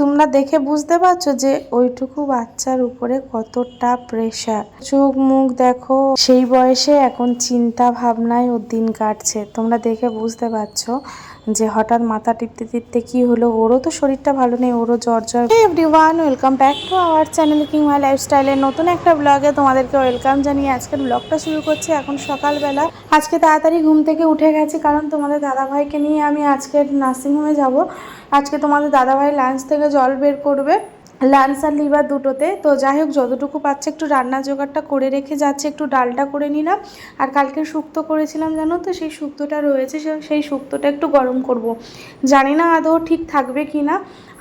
তোমরা দেখে বুঝতে পারছ যে ওইটুকু বাচ্চার উপরে কতটা প্রেশার চোখ মুখ দেখো, সেই বয়সে এখন চিন্তা ভাবনায় ওর দিন কাটছে। তোমরা দেখে বুঝতে পারছ যে হঠাৎ মাথা টিপতে টিপতে কি হলো? ওরও তো শরীরটা ভালো নেই, ওরও জ্বর জ্বর। Everyone welcome back to our channel king my লাইফস্টাইলের নতুন একটা ব্লগে তোমাদেরকে ওয়েলকাম জানিয়ে আজকের ব্লগটা শুরু করছি এখন সকালবেলা। আজকে তাড়াতাড়ি ঘুম থেকে উঠে গেছি কারণ তোমাদের দাদাভাইকে নিয়ে আমি আজকের নার্সিংহোমে যাব। আজকে তোমাদের দাদাভাই লাঞ্চ থেকে জল বের করবে। লাঞ্চ আর লিভার দুটোতে। তো যাই হোক, যতটুকু পাচ্ছে একটু রান্না জোগাড়টা করে রেখে যাচ্ছে, একটু ডালটা করে নিলাম। আর কালকে শুক্তো করেছিলাম, জানো তো? সেই শুক্তোটা রয়েছে সেই শুক্তোটা একটু গরম করব। জানি না আদৌ ঠিক থাকবে কি না।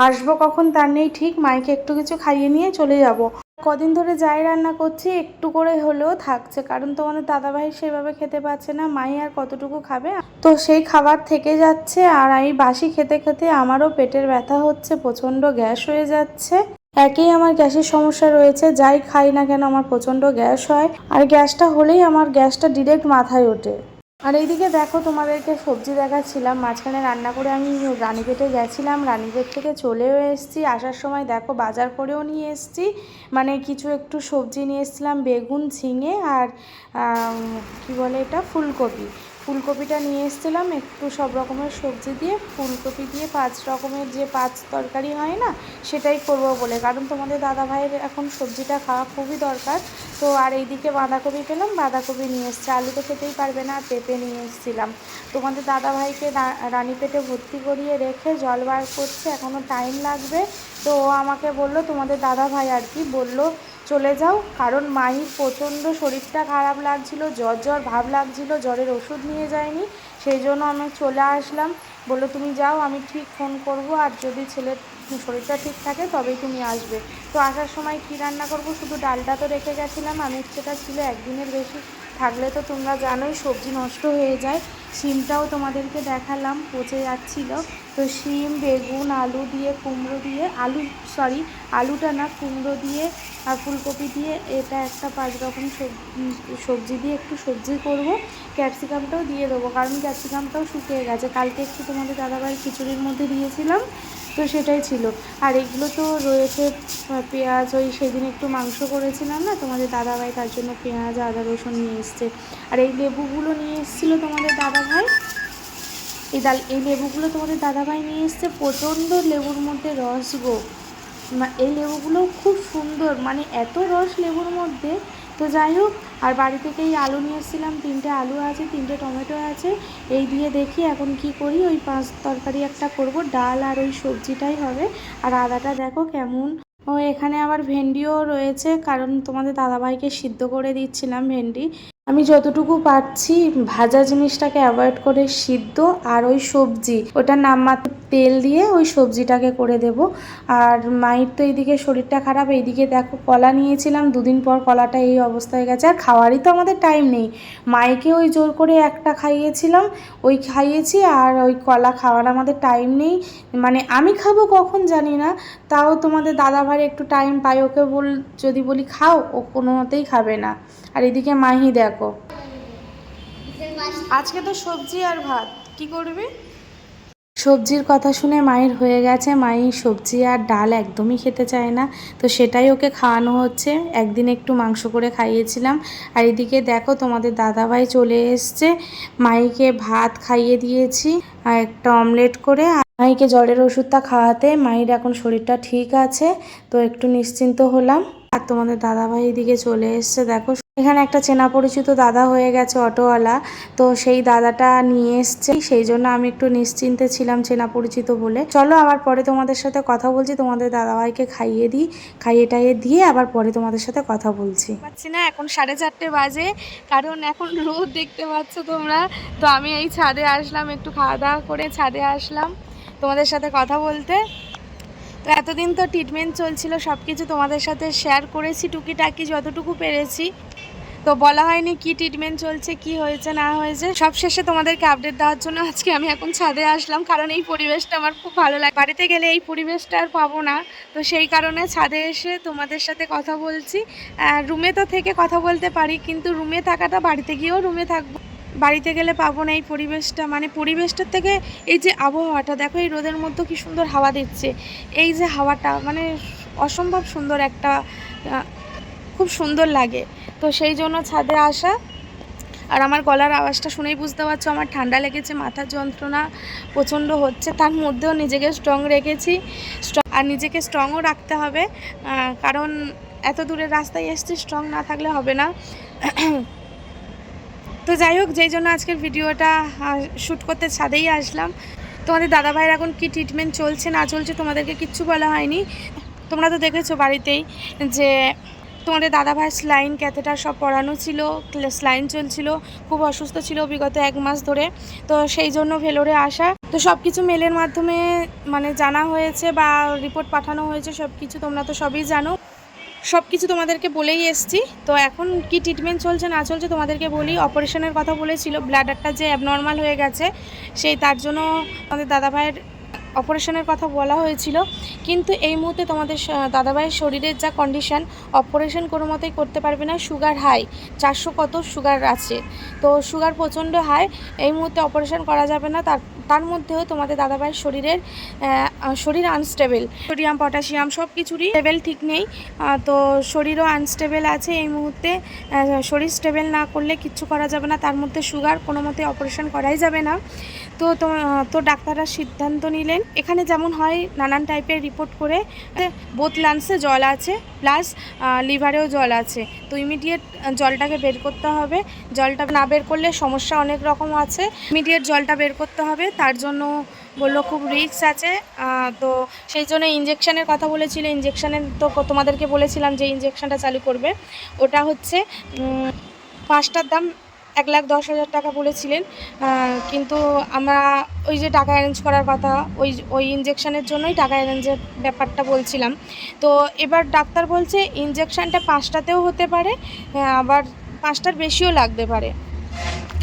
আসব কখন তার নেই ঠিক, মাইকে একটু কিছু খাইয়ে নিয়ে চলে যাব। কদিন ধরে যাই রান্না করছি, একটু করে হলেও থাকছে, কারণ তোমাদের দাদাভাই সেভাবে খেতে পারছে না, মাই আর কতটুকু খাবে? তো সেই খাবার থেকে যাচ্ছে, আর এই বাসি খেতে খেতে আমারও পেটের ব্যথা হচ্ছে, প্রচণ্ড গ্যাস হয়ে যাচ্ছে। একেই আমার গ্যাসের সমস্যা রয়েছে, যাই খাই না কেন আমার প্রচণ্ড গ্যাস হয়, আর গ্যাসটা হলেই আমার গ্যাসটা ডিরেক্ট মাথায় ওঠে। আর এইদিকে দেখো তোমাদেরকে সবজি দেখাচ্ছিলাম, মাঝখানে রান্না করে আমি রানীপেটে গেছিলাম রানীপেট থেকে চলেও এসেছি, আসার সময় দেখো বাজার করেও নিয়ে এসেছি মানে কিছু একটু সবজি নিয়ে এসেছিলাম, বেগুন, ঝিঙে আর কি বলে এটা, ফুলকপি। ফুলকপিটা নিয়ে এসেছিলাম, একটু সব রকমের সবজি দিয়ে, ফুলকপি দিয়ে পাঁচ রকমের যে পাঁচ তরকারি হয় না, সেটাই করব বলে। কারণ তোমাদের দাদা ভাইয়ের এখন সবজিটা খাওয়া খুবই দরকার। তো আর এইদিকে বাঁধাকপি পেলাম, বাঁধাকপি নিয়ে এসছে। আলু তো খেতেই পারবে না, পেঁপে নিয়ে এসেছিলাম। তোমাদের দাদা ভাইকে রানী পেটে ভর্তি করিয়ে রেখে জল বার করছে এখনও টাইম লাগবে। তো ও আমাকে বলল, তোমাদের দাদা ভাই আর কি বলল চলে যাও। কারণ মাহির প্রচণ্ড শরীরটা খারাপ লাগছিল, জ্বর জ্বর ভাব লাগছিল, জ্বরের ওষুধ নিয়ে যায়নি, সেই জন্য আমি চলে আসলাম। বলল, তুমি যাও, আমি ঠিক ফোন করব, আর যদি ছেলের শরীরটা ঠিক থাকে, তবেই তুমি আসবে। তো আসার সময় কী রান্না করব? শুধু ডালটা তো রেখে গেছিলাম আমি সেটা ছিল, একদিনের বেশি। থাকলে তো তোমরা জানোই, সবজি নষ্ট হয়ে যায়। শিমটাও তোমাদেরকে দেখালাম, পচে যাচ্ছিল। তো শিম, বেগুন, আলু দিয়ে, কুমড়ো দিয়ে, আলু সরি আলুটা না, কুমড়ো দিয়ে আর ফুলকপি দিয়ে এটা একটা পাঁচ রকম সব- সবজি দিয়ে একটু সবজি করব। ক্যাপসিকামটাও দিয়ে দেবো, কারণ ক্যাপসিকামটাও শুকিয়ে গেছে। কালকে একটু তোমাদের দাদাভাই খিচুড়ির মধ্যে দিয়েছিলাম, তো সেটাই ছিল। আর এগুলো তো রয়েছে পেঁয়াজ, ওই সেদিন একটু মাংস করেছিলাম না, তোমাদের দাদাভাই তার জন্য পেঁয়াজ, আদা, রসুন নিয়ে এসছে। আর এই লেবুগুলো নিয়ে এসেছিল তোমাদের দাদাভাই? এই ডাল এই লেবুগুলো তোমাদের দাদাভাই নিয়ে এসছে, প্রচণ্ড লেবুর মধ্যে রস গো। এই লেবুগুলো খুব সুন্দর। মানে এত রস লেবুর মধ্যে। তো যাই হোক, আর বাড়ি থেকে এই আলু নিয়ে এসেছিলাম। তিনটে আলু আছে, তিনটে টমেটো আছে। এই দিয়ে দেখি এখন কি করি। ওই পাঁচ তরকারি একটা করব। ডাল আর ওই সবজিটাই হবে। আর আদাটা দেখো কেমন। ও, এখানে আবার ভেন্ডিও রয়েছে। কারণ তোমাদের দাদাভাইকে সিদ্ধ করে দিচ্ছিলাম ভেন্ডি। আমি যতটুকু পারছি ভাজা জিনিসটাকে অ্যাভয়েড করে সিদ্ধ আর ওই সবজি, ওটার নামমাত্র তেল দিয়ে ওই সবজিটাকে করে দেব। আর মায়ের তো এইদিকে শরীরটা খারাপ, এইদিকে দেখো কলা নিয়েছিলাম, দুদিন পর কলাটা এই অবস্থায় গেছে। আর খাওয়ারই তো আমাদের টাইম নেই। মাইকে ওই জোর করে একটা খাইয়েছিলাম, ওই খাইয়েছি আর ওই কলা খাওয়ার আমাদের টাইম নেই। মানে আমি খাব কখন জানি না, তাও তোমাদের দাদা ভাই একটু টাইম পাই ওকে বল, যদি বলি খাও, ও কোনো মতেই খাবে না। আর এদিকে মাহি দেখো আজকে তো সবজি আর ভাত। কি করবে? সবজির কথা শুনে মায়ের হয়ে গেছে। মাই সবজি আর ডাল একদমই খেতে চায় না। তো সেটাই ওকে খাওয়ানো হচ্ছে। একদিন একটু মাংস করে খাইয়েছিলাম। আর এদিকে দেখো তোমাদের দাদাভাই চলে এসছে। মাইকে ভাত খাইয়ে দিয়েছি আর একটা অমলেট করে। মাইকে জ্বরের ওষুধটা খাওয়াতে মায়ের এখন শরীরটা ঠিক আছে। তো একটু নিশ্চিন্ত হলাম। আর তোমাদের দাদাভাই এদিকে চলে এসছে, দেখো। এখানে একটা চেনা পরিচিত দাদা হয়ে গেছে, অটোওয়ালা। তো সেই দাদাটা নিয়ে এসছে, সেই জন্য আমি একটু নিশ্চিন্তে ছিলাম চেনা পরিচিত বলে। চলো আবার পরে তোমাদের সাথে কথা বলছি, তোমাদের দাদাভাইকে খাইয়ে দিই, খাইয়ে টাইয়ে দিয়ে আবার পরে তোমাদের সাথে কথা বলছি। পাচ্ছি না, এখন সাড়ে চারটে বাজে, কারণ এখন রোদ দেখতে পাচ্ছ তোমরা। তো আমি এই ছাদে আসলাম, একটু খাওয়া দাওয়া করে ছাদে আসলাম। তোমাদের সাথে কথা বলতে তো এতদিন তো ট্রিটমেন্ট চলছিল সব কিছু তোমাদের সাথে শেয়ার করেছি, টুকিটাকি যতটুকু পেরেছি। তো বলা হয়নি কি ট্রিটমেন্ট চলছে, কি হয়েছে, না হয়েছে। সব শেষে তোমাদেরকে আপডেট দেওয়ার জন্য আজকে আমি এখন ছাদে আসলাম, কারণ এই পরিবেশটা আমার খুব ভালো লাগে। বাড়িতে গেলে এই পরিবেশটা আর পাবো না, তো সেই কারণে ছাদে এসে তোমাদের সাথে কথা বলছি। রুমে তো থেকে কথা বলতে পারি, কিন্তু রুমে থাকাটা বাড়িতে গিয়েও রুমে থাকব। বাড়িতে গেলে পাবো না এই পরিবেশটা মানে পরিবেশটার থেকে এই যে আবহাওয়াটা, দেখো এই রোদের মধ্যে কি সুন্দর হাওয়া দিচ্ছে। এই যে হাওয়াটা মানে অসম্ভব সুন্দর একটা খুব সুন্দর লাগে। তো সেই জন্য ছাদে আসা। আর আমার গলার আওয়াজটা শুনেই বুঝতে পারছ, আমার ঠান্ডা লেগেছে, মাথার যন্ত্রণা প্রচণ্ড হচ্ছে। তার মধ্যেও নিজেকে স্ট্রং রেখেছি। আর নিজেকে স্ট্রংও রাখতে হবে। কারণ এত দূরের রাস্তায় এসছি স্ট্রং না থাকলে হবে না। তো যাই হোক, যেই জন্য আজকের ভিডিওটা শ্যুট করতে ছাদেই আসলাম। তোমাদের দাদাভাইয়ের এখন কি ট্রিটমেন্ট চলছে, না চলছে তোমাদেরকে কিচ্ছু বলা হয়নি। তোমরা তো দেখেছ বাড়িতেই যে তোমাদের দাদাভাই স্লাইন ক্যাথেটার সব পড়ানো ছিল স্লাইন চলছিল, খুব অসুস্থ ছিল বিগত এক মাস ধরে। তো সেই জন্য ভেলোরে আসা। তো সব কিছু মেলের মাধ্যমে মানে জানা হয়েছে বা রিপোর্ট পাঠানো হয়েছে সব কিছু তোমরা তো সবই জানো। সব কিছু তোমাদেরকে বলেই এসছি। তো এখন কি ট্রিটমেন্ট চলছে না চলছে তোমাদেরকে বলি অপারেশনের কথা বলেছিল ব্লাডারটা যে অ্যাবনর্মাল হয়ে গেছে, সেই তার জন্য আমাদের দাদাভাইয়ের অপারেশনের কথা বলা হয়েছিল। কিন্তু এই মুহূর্তে তোমাদের দাদাভাইয়ের শরীরের যা কন্ডিশন অপারেশন কোনো মতেই করতে পারবে না। সুগার হাই চারশো কত সুগার আছে। তো সুগার প্রচণ্ড হাই এই মুহূর্তে অপারেশন করা যাবে না। তার তার মধ্যেও তোমাদের দাদাভাইয়ের শরীরের শরীর আনস্টেবল সোডিয়াম পটাশিয়াম সব কিছুরই লেভেল ঠিক নেই। তো শরীরও আনস্টেবল আছে এই মুহূর্তে। শরীর স্টেবল না করলে কিচ্ছু করা যাবে না। তার মধ্যে সুগার কোনো মতে অপারেশন করাই যাবে না। তো তো ডাক্তাররা সিদ্ধান্ত নিলেন। এখানে যেমন হয়, নানান টাইপের রিপোর্ট করে বোথ লাংসে জল আছে প্লাস লিভারেও জল আছে। তো ইমিডিয়েট জলটাকে বের করতে হবে। জলটা না বের করলে সমস্যা অনেক রকম আছে। ইমিডিয়েট জলটা বের করতে হবে। তার জন্য বলল, খুব রিস্ক আছে। তো সেই জন্য ইঞ্জেকশানের কথা বলেছিল। ইঞ্জেকশানের তো তোমাদেরকে বলেছিলাম যে ইঞ্জেকশনটা চালু করবে। ওটা হচ্ছে পাঁচটার দাম এক লাখ দশ হাজার টাকা বলেছিলেন। কিন্তু আমরা ওই যে টাকা অ্যারেঞ্জ করার কথা, ওই ওই ইঞ্জেকশানের জন্যই টাকা অ্যারেঞ্জের ব্যাপারটা বলছিলাম। তো এবার ডাক্তার বলছে ইঞ্জেকশানটা পাঁচটাতেও হতে পারে, আবার পাঁচটার বেশিও লাগতে পারে।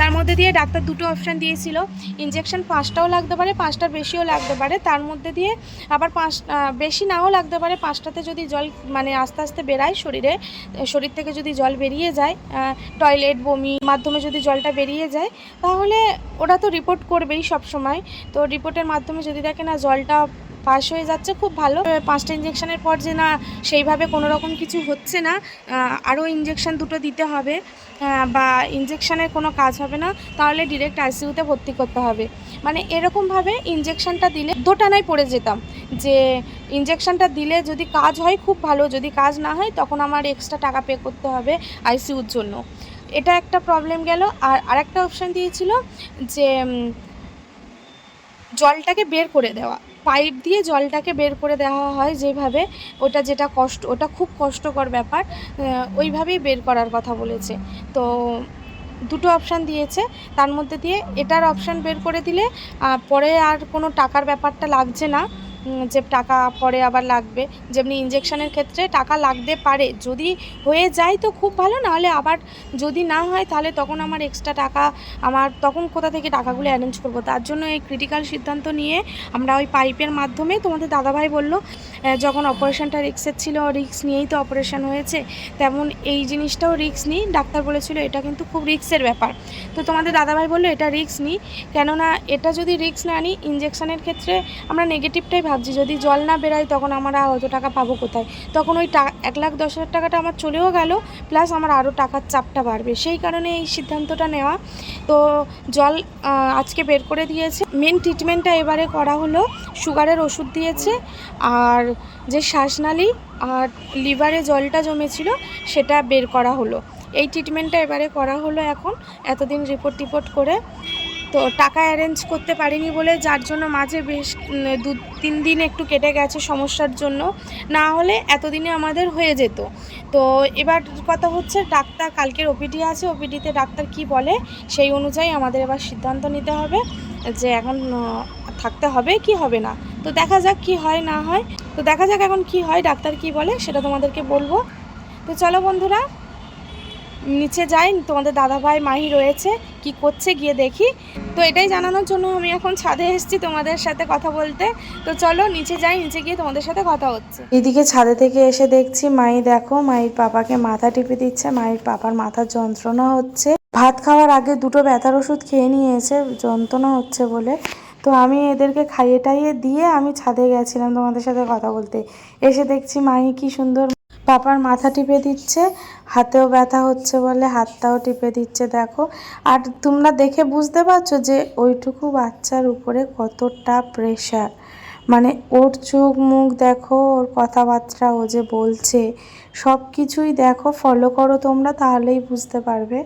তার মধ্যে দিয়ে ডাক্তার দুটো অপশান দিয়েছিল। ইঞ্জেকশন পাঁচটাও লাগতে পারে, পাঁচটার বেশিও লাগতে পারে। তার মধ্যে দিয়ে আবার পাঁচ বেশি নাও লাগতে পারে, পাঁচটাতে যদি জল মানে আস্তে আস্তে বেরায় শরীরে, শরীর থেকে যদি জল বেরিয়ে যায় টয়লেট বমি, মাধ্যমে যদি জলটা বেরিয়ে যায়, তাহলে ওরা তো রিপোর্ট করবেই সব সময় তো রিপোর্টের মাধ্যমে যদি দেখে না জলটা পাস হয়ে যাচ্ছে, খুব ভালো। পাঁচটা ইঞ্জেকশনের পর যে না, সেইভাবে কোনো রকম কিছু হচ্ছে না। আরও ইঞ্জেকশন দুটো দিতে হবে। বা ইঞ্জেকশনের কোনো কাজ হবে না, তাহলে ডিরেক্ট আইসিইউতে ভর্তি করতে হবে। মানে এরকমভাবে ইঞ্জেকশনটা দিলে দোটানায় পড়ে যেতাম। যে ইঞ্জেকশনটা দিলে যদি কাজ হয়, খুব ভালো। যদি কাজ না হয়, তখন আমার এক্সট্রা টাকা পে করতে হবে আইসিইউর জন্য। এটা একটা প্রবলেম গেল। আর আরেকটা অপশান দিয়েছিল যে জলটাকে বের করে দেওয়া। পাইপ দিয়ে জলটাকে বের করে দেওয়া হয় যেভাবে। ওটা যেটা কষ্ট, ওটা খুব কষ্টকর ব্যাপার। ওইভাবেই বের করার কথা বলেছে। তো দুটো অপশান দিয়েছে। তার মধ্যে দিয়ে এটার অপশান বের করে দিলে পরে আর কোনো টাকার ব্যাপারটা লাগছে না। যে টাকা পরে আবার লাগবে। যেমনি ইঞ্জেকশনের ক্ষেত্রে টাকা লাগতে পারে। যদি হয়ে যায় তো খুব ভালো, নাহলে আবার যদি না হয় তাহলে তখন আমার এক্সট্রা টাকা, আমার তখন কোথা থেকে টাকাগুলো অ্যারেঞ্জ করব? তার জন্য এই ক্রিটিক্যাল সিদ্ধান্ত নিয়ে আমরা ওই পাইপের মাধ্যমে তোমাদের দাদাভাই বলল যখন অপারেশনটা রিক্সের ছিল রিক্স নিয়েই তো অপারেশন হয়েছে, তেমন এই জিনিসটাও রিক্স নিই। ডাক্তার বলেছিল এটা কিন্তু খুব রিক্সের ব্যাপার। তো তোমাদের দাদাভাই বলল, এটা রিক্স নিই। কেননা এটা যদি রিক্স না নিই ইঞ্জেকশনের ক্ষেত্রে আমরা নেগেটিভটাই ভাবছি, যদি জল না বেরোয় তখন আমরা অত টাকা পাবো কোথায়? তখন ওই এক লাখ দশ হাজার টাকাটা আমার চলেও গেল প্লাস আমার আরও টাকার চাপটা বাড়বে। সেই কারণে এই সিদ্ধান্তটা নেওয়া। তো জল আজকে বের করে দিয়েছে। মেন ট্রিটমেন্টটা এবারে করা হলো সুগারের ওষুধ দিয়েছে, আর যে শ্বাসনালী আর লিভারে জলটা জমেছিল, সেটা বের করা হলো। এই ট্রিটমেন্টটা এবারে করা হলো এখন, এতদিন রিপোর্ট টিপোর্ট করে। তো টাকা অ্যারেঞ্জ করতে পারিনি বলে, যার জন্য মাঝে বেশ দু, তিন দিন একটু কেটে গেছে সমস্যার জন্য। না হলে এতদিনে আমাদের হয়ে যেত। তো এবার কথা হচ্ছে, ডাক্তার কালকের ওপিডি আছে ওপিডিতে ডাক্তার কি বলে সেই অনুযায়ী আমাদের এবার সিদ্ধান্ত নিতে হবে যে এখন থাকতে হবে কি হবে না। তো দেখা যাক কি হয়, না হয়। তো দেখা যাক এখন কি হয়, ডাক্তার কি বলে সেটা তোমাদেরকে বলব। তো চলো বন্ধুরা নিচে যাই, তোমাদের দাদাভাই, মাহি রয়েছে, কি করছে গিয়ে দেখি। তো এটাই জানানোর জন্য আমি এখন ছাদে এসেছি তোমাদের সাথে কথা বলতে। তো চলো নিচে যাই, নিচে গিয়ে তোমাদের সাথে কথা হচ্ছে। এদিকে ছাদে থেকে এসে দেখছি মাই দেখো মায়ের পাপাকে মাথা টিপে দিচ্ছে মায়ের পাপার মাথার যন্ত্রণা হচ্ছে। ভাত খাওয়ার আগে দুটো ব্যথার ওষুধ খেয়ে নিয়েছে, যন্ত্রণা হচ্ছে বলে। তো আমি এদেরকে খাইয়ে টাইয়ে দিয়ে আমি ছাদে গেছিলাম তোমাদের সাথে কথা বলতে। এসে দেখছি মাই কি সুন্দর পাপার মাথা টিপে দিচ্ছে, হাতেও ব্যথা হচ্ছে বলে হাতটাও টিপে দিচ্ছে, দেখো। আর তোমরা দেখে বুঝতে পারছ যে ওইটুকু বাচ্চার উপরে কতটা প্রেশার মানে ওর চোখ মুখ দেখো, ওর কথাবার্তা, ও যে বলছে সব কিছুই দেখো ফলো করো তোমরা, তাহলেই বুঝতে পারবে।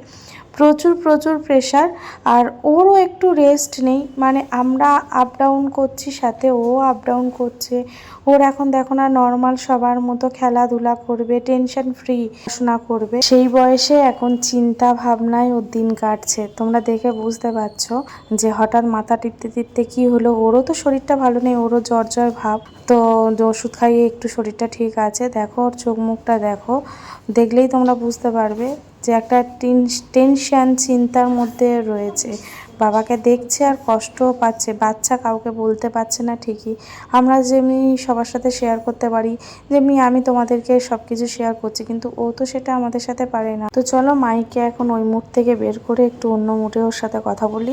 প্রচুর প্রচুর প্রেশার আর ওরও একটু রেস্ট নেই। মানে আমরা আপ ডাউন করছি, সাথে ও আপ ডাউন করছে। ওর এখন দেখো না নর্মাল সবার মতো খেলাধুলা করবে টেনশন ফ্রি পড়াশোনা করবে। সেই বয়সে এখন চিন্তা ভাবনায় ওর দিন কাটছে। তোমরা দেখে বুঝতে পারছ যে হঠাৎ মাথা টিপতে টিপতে কি হলো? ওরও তো শরীরটা ভালো নেই, ওরও জ্বর জ্বর ভাব। তো ওষুধ খাইয়ে একটু শরীরটা ঠিক আছে। দেখো ওর চোখ মুখটা দেখো। দেখলেই তোমরা বুঝতে পারবে যে একটা টেনশান চিন্তার মধ্যে রয়েছে। বাবাকে দেখছে আর কষ্টও পাচ্ছে। বাচ্চা কাউকে বলতে পারছে না ঠিকই। আমরা যেমনি সবার সাথে শেয়ার করতে পারি যেমনি আমি তোমাদেরকে সব কিছু শেয়ার করছি। কিন্তু ও তো সেটা আমাদের সাথে পারে না। তো চলো মাইকে এখন ওই মুড থেকে বের করে একটু অন্য মুডে ওর সাথে কথা বলি।